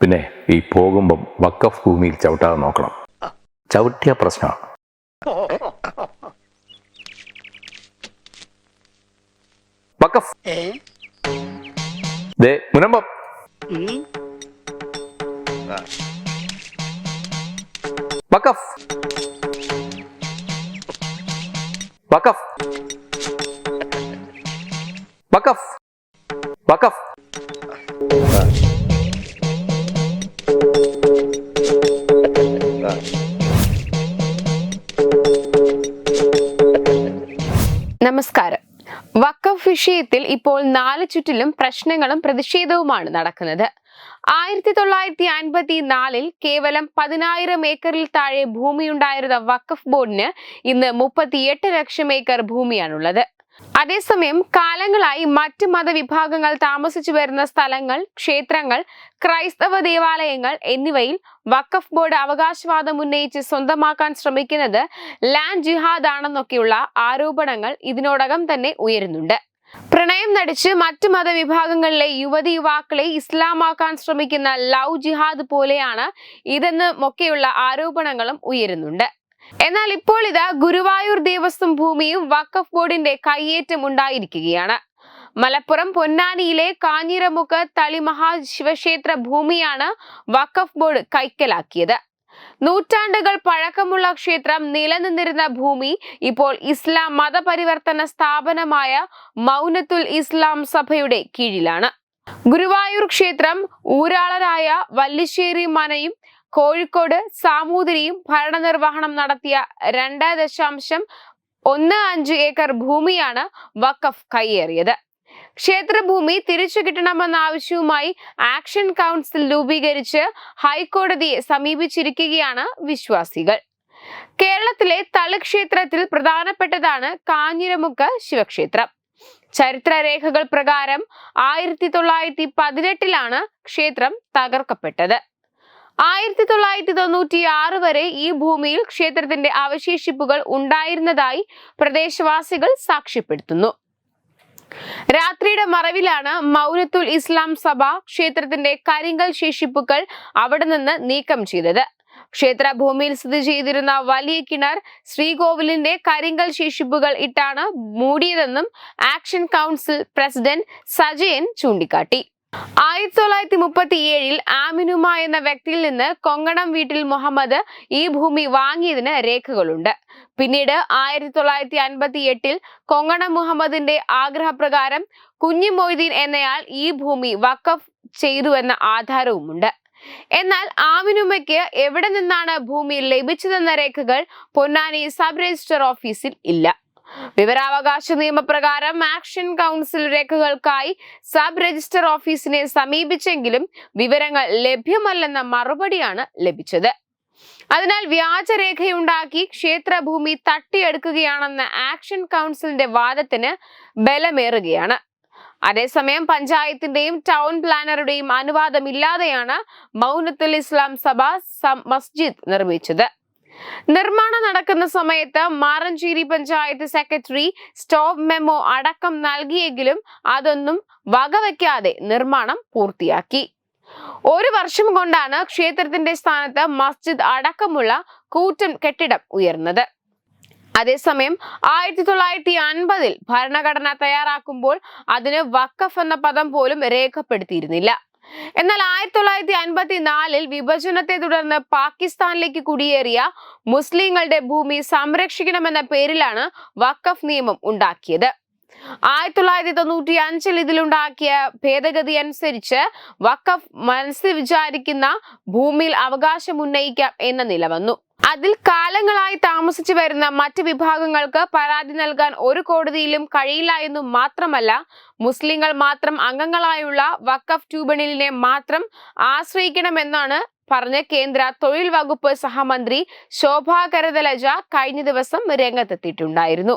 പിന്നെ ഈ പോകുമ്പം വക്കഫ് ഭൂമിയിൽ ചവിട്ടാതെ നോക്കണം. ചവിട്ടിയ പ്രശ്നമാണ് വക്കഫ് ദേ മുനമ്പം. വക്കഫ് വക്കഫ് വക്കഫ് വക്കഫ് നമസ്കാരം. വക്കഫ് വിഷയത്തിൽ ഇപ്പോൾ നാല് ചുറ്റിലും പ്രശ്നങ്ങളും പ്രതിഷേധവുമാണ് നടക്കുന്നത്. ആയിരത്തി തൊള്ളായിരത്തി അൻപത്തി നാലിൽ കേവലം പതിനായിരം ഏക്കറിൽ താഴെ ഭൂമിയുണ്ടായിരുന്ന വക്കഫ് ബോർഡിന് ഇന്ന് മുപ്പത്തിയെട്ട് ലക്ഷം ഏക്കർ ഭൂമിയാണുള്ളത്. അതേസമയം കാലങ്ങളായി മറ്റ് മതവിഭാഗങ്ങൾ താമസിച്ചു വരുന്ന സ്ഥലങ്ങൾ ക്ഷേത്രങ്ങൾ ക്രൈസ്തവ ദേവാലയങ്ങൾ എന്നിവയിൽ വഖഫ് ബോർഡ് അവകാശവാദം ഉന്നയിച്ച് സ്വന്തമാക്കാൻ ശ്രമിക്കുന്നത് ലാൻഡ് ജിഹാദ് ആണെന്നൊക്കെയുള്ള ആരോപണങ്ങൾ ഇതിനോടകം തന്നെ ഉയരുന്നുണ്ട്. പ്രണയം നടിച്ച് മറ്റു മതവിഭാഗങ്ങളിലെ യുവതി യുവാക്കളെ ഇസ്ലാമാക്കാൻ ശ്രമിക്കുന്ന ലവ് ജിഹാദ് പോലെയാണ് ഇതെന്നുമൊക്കെയുള്ള ആരോപണങ്ങളും ഉയരുന്നുണ്ട്. എന്നാൽ ഇപ്പോൾ ഇത് ഗുരുവായൂർ ദേവസ്വം ഭൂമിയും വഖഫ് ബോർഡിന്റെ കയ്യേറ്റം ഉണ്ടായിരിക്കുകയാണ്. മലപ്പുറം പൊന്നാനിയിലെ കാഞ്ഞിരമുക്ക് തളിമഹാ ശിവക്ഷേത്ര ഭൂമിയാണ് വഖഫ് ബോർഡ് കൈക്കലാക്കിയത്. നൂറ്റാണ്ടുകൾ പഴക്കമുള്ള ക്ഷേത്രം നിലനിന്നിരുന്ന ഭൂമി ഇപ്പോൾ ഇസ്ലാം മതപരിവർത്തന സ്ഥാപനമായ മൗനത്തുൽ ഇസ്ലാം സഭയുടെ കീഴിലാണ്. ഗുരുവായൂർ ക്ഷേത്രം ഊരാളരായ വല്ലിശ്ശേരി മനയും കോഴിക്കോട് സാമൂതിരിയും ഭരണനിർവഹണം നടത്തിയ രണ്ട് ദശാംശം ഒന്ന് അഞ്ച് ഏക്കർ ഭൂമിയാണ് വഖഫ് കൈയേറിയത് ക്ഷേത്രഭൂമി തിരിച്ചു കിട്ടണമെന്ന ആവശ്യവുമായി ആക്ഷൻ കൗൺസിൽ രൂപീകരിച്ച് ഹൈക്കോടതിയെ സമീപിച്ചിരിക്കുകയാണ് വിശ്വാസികൾ. കേരളത്തിലെ തളിക്ഷേത്രത്തിൽ പ്രധാനപ്പെട്ടതാണ് കാഞ്ഞിരമുക്ക് ശിവക്ഷേത്രം. ചരിത്രരേഖകൾ പ്രകാരം ആയിരത്തി തൊള്ളായിരത്തി പതിനെട്ടിലാണ് ക്ഷേത്രം തകർക്കപ്പെട്ടത്. ആയിരത്തി തൊള്ളായിരത്തി തൊണ്ണൂറ്റി ആറ് വരെ ഈ ഭൂമിയിൽ ക്ഷേത്രത്തിന്റെ അവശേഷിപ്പുകൾ ഉണ്ടായിരുന്നതായി പ്രദേശവാസികൾ സാക്ഷ്യപ്പെടുത്തുന്നു. രാത്രിയുടെ മറവിലാണ് മൗനത്തുൽ ഇസ്ലാം സഭ ക്ഷേത്രത്തിന്റെ കരിങ്കൽ ശേഷിപ്പുകൾ അവിടെ നിന്ന് നീക്കം ചെയ്തത്. ക്ഷേത്രഭൂമിയിൽ സ്ഥിതി ചെയ്തിരുന്ന വലിയ കിണർ ശ്രീകോവിലിന്റെ കരിങ്കൽ ശേഷിപ്പുകൾ ഇട്ടാണ് മൂടിയതെന്നും ആക്ഷൻ കൗൺസിൽ പ്രസിഡന്റ് സജയൻ ചൂണ്ടിക്കാട്ടി. ആയിരത്തി തൊള്ളായിരത്തി മുപ്പത്തി ഏഴിൽ ആമിനുമ എന്ന വ്യക്തിയിൽ നിന്ന് കൊങ്ങണം വീട്ടിൽ മുഹമ്മദ് ഈ ഭൂമി വാങ്ങിയതിന് രേഖകളുണ്ട്. പിന്നീട് ആയിരത്തി തൊള്ളായിരത്തി അൻപത്തി എട്ടിൽ കൊങ്ങണം മുഹമ്മദിന്റെ ആഗ്രഹപ്രകാരം കുഞ്ഞി മൊയ്തീൻ എന്നയാൾ ഈ ഭൂമി വഖഫ് ചെയ്തുവെന്ന ആധാരവുമുണ്ട്. എന്നാൽ ആമിനുമയ്ക്ക് എവിടെ നിന്നാണ് ഭൂമി ലഭിച്ചതെന്ന രേഖകൾ പൊന്നാനി സബ് രജിസ്റ്റർ ഓഫീസിൽ ഇല്ല. വിവരാവകാശ നിയമപ്രകാരം ആക്ഷൻ കൗൺസിൽ രേഖകൾക്കായി സബ് രജിസ്റ്റർ ഓഫീസിനെ സമീപിച്ചെങ്കിലും വിവരങ്ങൾ ലഭ്യമല്ലെന്ന മറുപടിയാണ് ലഭിച്ചത്. അതിനാൽ വ്യാജരേഖയുണ്ടാക്കി ക്ഷേത്രഭൂമി തട്ടിയെടുക്കുകയാണെന്ന ആക്ഷൻ കൗൺസിലിന്റെ വാദത്തിന് ബലമേറുകയാണ്. അതേസമയം പഞ്ചായത്തിന്റെയും ടൗൺ പ്ലാനറുടെയും അനുവാദമില്ലാതെയാണ് മൗനത്തുൽ ഇസ്ലാം സഭ മസ്ജിദ് നിർമ്മിച്ചത്. നിർമ്മാണം നടക്കുന്ന സമയത്ത് Maranchery panchayat secretary stop memo അടക്കം നൽകിയെങ്കിലും അതൊന്നും വകവയ്ക്കാതെ നിർമ്മാണം പൂർത്തിയാക്കി. ഒരു വർഷം കൊണ്ടാണ് ക്ഷേത്രത്തിന്റെ സ്ഥാനത്ത് മസ്ജിദ് അടക്കമുള്ള കൂറ്റൻ കെട്ടിടം ഉയർന്നത്. അതേസമയം ആയിരത്തി തൊള്ളായിരത്തി അൻപതിൽ ഭരണഘടന തയ്യാറാക്കുമ്പോൾ അതിന് വക്കഫ് എന്ന പദം പോലും രേഖപ്പെടുത്തിയിരുന്നില്ല. എന്നാൽ ആയിരത്തി തൊള്ളായിരത്തി അൻപത്തി നാലിൽ വിഭജനത്തെ തുടർന്ന് പാകിസ്ഥാനിലേക്ക് കുടിയേറിയ മുസ്ലിങ്ങളുടെ ഭൂമി സംരക്ഷിക്കണമെന്ന പേരിലാണ് വഖഫ് നിയമം ഉണ്ടാക്കിയത്. ആയിരത്തി തൊള്ളായിരത്തി തൊണ്ണൂറ്റി അഞ്ചിൽ ഇതിലുണ്ടാക്കിയ ഭേദഗതി അനുസരിച്ച് വഖഫ് മനസ്സിൽ വിചാരിക്കുന്ന ഭൂമിയിൽ അവകാശം ഉന്നയിക്കാം എന്ന നില വന്നു. അതിൽ കാലങ്ങളായി താമസിച്ചു വരുന്ന മറ്റ് വിഭാഗങ്ങൾക്ക് പരാതി നൽകാൻ ഒരു കോടതിയിലും കഴിയില്ല എന്നും മാത്രമല്ല മുസ്ലിങ്ങൾ മാത്രം അംഗങ്ങളായുള്ള വഖഫ് ട്യൂബണിലിനെ മാത്രം ആശ്രയിക്കണമെന്നാണ് പറഞ്ഞ് കേന്ദ്ര തൊഴിൽ വകുപ്പ് സഹമന്ത്രി ശോഭാ കരതലജ കഴിഞ്ഞ ദിവസം രംഗത്തെത്തിയിട്ടുണ്ടായിരുന്നു.